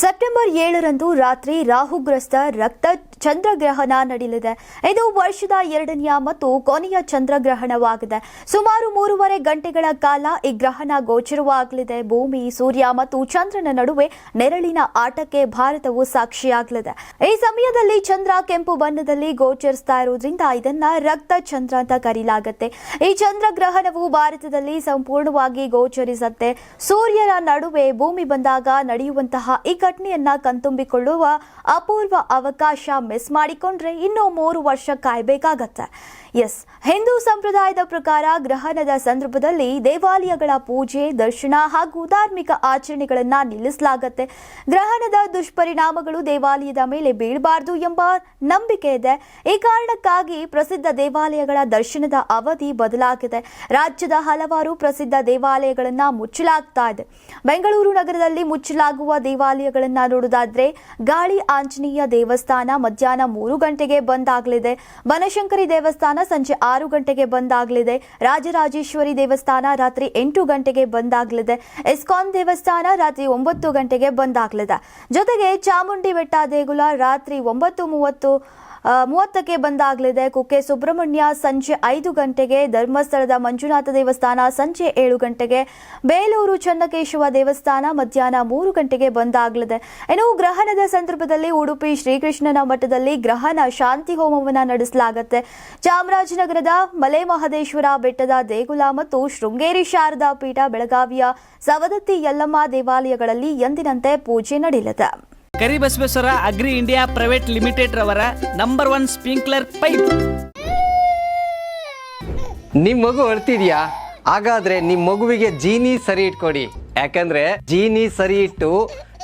September ಏಳರಂದು ರಾತ್ರಿ ರಾಹುಗ್ರಸ್ತ ರಕ್ತ ಚಂದ್ರಗ್ರಹಣ ನಡೆಯಲಿದೆ. ಇದು ವರ್ಷದ ಎರಡನೆಯ ಮತ್ತು ಕೊನೆಯ ಚಂದ್ರಗ್ರಹಣವಾಗಿದೆ. ಸುಮಾರು ಮೂರುವರೆ ಗಂಟೆಗಳ ಕಾಲ ಈ ಗ್ರಹಣ ಗೋಚರವಾಗಲಿದೆ. ಭೂಮಿ, ಸೂರ್ಯ ಮತ್ತು ಚಂದ್ರನ ನಡುವೆ ನೆರಳಿನ ಆಟಕ್ಕೆ ಭಾರತವು ಸಾಕ್ಷಿಯಾಗಲಿದೆ. ಈ ಸಮಯದಲ್ಲಿ ಚಂದ್ರ ಕೆಂಪು ಬಣ್ಣದಲ್ಲಿ ಗೋಚರಿಸ್ತಾ ಇರೋದ್ರಿಂದ ಇದನ್ನ ರಕ್ತ ಚಂದ್ರ ಅಂತ ಕರೀಲಾಗುತ್ತೆ. ಈ ಚಂದ್ರಗ್ರಹಣವು ಭಾರತದಲ್ಲಿ ಸಂಪೂರ್ಣವಾಗಿ ಗೋಚರಿಸುತ್ತೆ. ಸೂರ್ಯನ ನಡುವೆ ಭೂಮಿ ಬಂದಾಗ ನಡೆಯುವಂತಹ ಈ ಘಟನೆಯನ್ನ ಕಣ್ತುಂಬಿಕೊಳ್ಳುವ ಅಪೂರ್ವ ಅವಕಾಶ ಮಿಸ್ ಮಾಡಿಕೊಂಡ್ರೆ ಇನ್ನೂ ಮೂರು ವರ್ಷ ಕಾಯಬೇಕಾಗತ್ತೆ. ಎಸ್, ಹಿಂದೂ ಸಂಪ್ರದಾಯದ ಪ್ರಕಾರ ಗ್ರಹಣದ ಸಂದರ್ಭದಲ್ಲಿ ದೇವಾಲಯಗಳ ಪೂಜೆ, ದರ್ಶನ ಹಾಗೂ ಧಾರ್ಮಿಕ ಆಚರಣೆಗಳನ್ನು ನಿಲ್ಲಿಸಲಾಗತ್ತೆ. ಗ್ರಹಣದ ದುಷ್ಪರಿಣಾಮಗಳು ದೇವಾಲಯದ ಮೇಲೆ ಬೀಳಬಾರದು ಎಂಬ ನಂಬಿಕೆ ಇದೆ. ಈ ಕಾರಣಕ್ಕಾಗಿ ಪ್ರಸಿದ್ಧ ದೇವಾಲಯಗಳ ದರ್ಶನದ ಅವಧಿ ಬದಲಾಗಿದೆ. ರಾಜ್ಯದ ಹಲವಾರು ಪ್ರಸಿದ್ಧ ದೇವಾಲಯಗಳನ್ನು ಮುಚ್ಚಲಾಗ್ತಾ ಇದೆ. ಬೆಂಗಳೂರು ನಗರದಲ್ಲಿ ಮುಚ್ಚಲಾಗುವ ದೇವಾಲಯಗಳನ್ನ ನೋಡೋದಾದ್ರೆ ಗಾಳಿ ಆಂಜನೇಯ ದೇವಸ್ಥಾನ ಮಧ್ಯಾಹ್ನ ಮೂರು ಗಂಟೆಗೆ ಬಂದ್ ಆಗಲಿದೆ. ಬನಶಂಕರಿ ದೇವಸ್ಥಾನ ಸಂಜೆ ಆರು ಗಂಟೆಗೆ ಬಂದ್ ಆಗಲಿದೆ. ರಾಜರಾಜೇಶ್ವರಿ ದೇವಸ್ಥಾನ ರಾತ್ರಿ ಎಂಟು ಗಂಟೆಗೆ ಬಂದ್ ಆಗಲಿದೆ. ಇಸ್ಕಾನ್ ದೇವಸ್ಥಾನ ರಾತ್ರಿ ಒಂಬತ್ತು ಗಂಟೆಗೆ ಬಂದ್ ಆಗಲಿದೆ. ಜೊತೆಗೆ ಚಾಮುಂಡಿ ಬೆಟ್ಟ ದೇಗುಲ ರಾತ್ರಿ ಒಂಬತ್ತು ಮೂವತ್ತು ಮೂವತ್ತಕ್ಕೆ ಬಂದಾಗಲಿದೆ. ಕುಕ್ಕೆ ಸುಬ್ರಹ್ಮಣ್ಯ ಸಂಜೆ ಐದು ಗಂಟೆಗೆ, ಧರ್ಮಸ್ಥಳದ ಮಂಜುನಾಥ ದೇವಸ್ಥಾನ ಸಂಜೆ ಏಳು ಗಂಟೆಗೆ, ಬೇಲೂರು ಚನ್ನಕೇಶವ ದೇವಸ್ಥಾನ ಮಧ್ಯಾಹ್ನ ಮೂರು ಗಂಟೆಗೆ ಬಂದಾಗಲಿದೆ. ಇನ್ನು ಗ್ರಹಣದ ಸಂದರ್ಭದಲ್ಲಿ ಉಡುಪಿ ಶ್ರೀಕೃಷ್ಣನ ಮಠದಲ್ಲಿ ಗ್ರಹಣ ಶಾಂತಿ ಹೋಮವನ್ನು ನಡೆಸಲಾಗುತ್ತೆ. ಚಾಮರಾಜನಗರದ ಮಲೆ ಮಹದೇಶ್ವರ ಬೆಟ್ಟದ ದೇಗುಲ ಮತ್ತು ಶೃಂಗೇರಿ ಶಾರದಾ ಪೀಠ ಬೆಳಗಾವಿಯ ಸವದತ್ತಿ ಯಲ್ಲಮ್ಮ ದೇವಾಲಯಗಳಲ್ಲಿ ಎಂದಿನಂತೆ ಪೂಜೆ ನಡೆಯಲಿದೆ. Karibasaveshwara agri India private limited ರವರ ನಂಬರ್ ಒನ್ ಸ್ಪ್ರಿಂಕ್ಲರ್ ಪೈಪ್. ನಿಮ್ ಮಗು ಅಳ್ತಿದ್ಯಾ? ಹಾಗಾದ್ರೆ ನಿಮ್ ಮಗುವಿಗೆ ಜೀನಿ ಸರಿ ಇಟ್ಕೊಡಿ. ಯಾಕಂದ್ರೆ ಜೀನಿ ಸರಿ ಇಟ್ಟು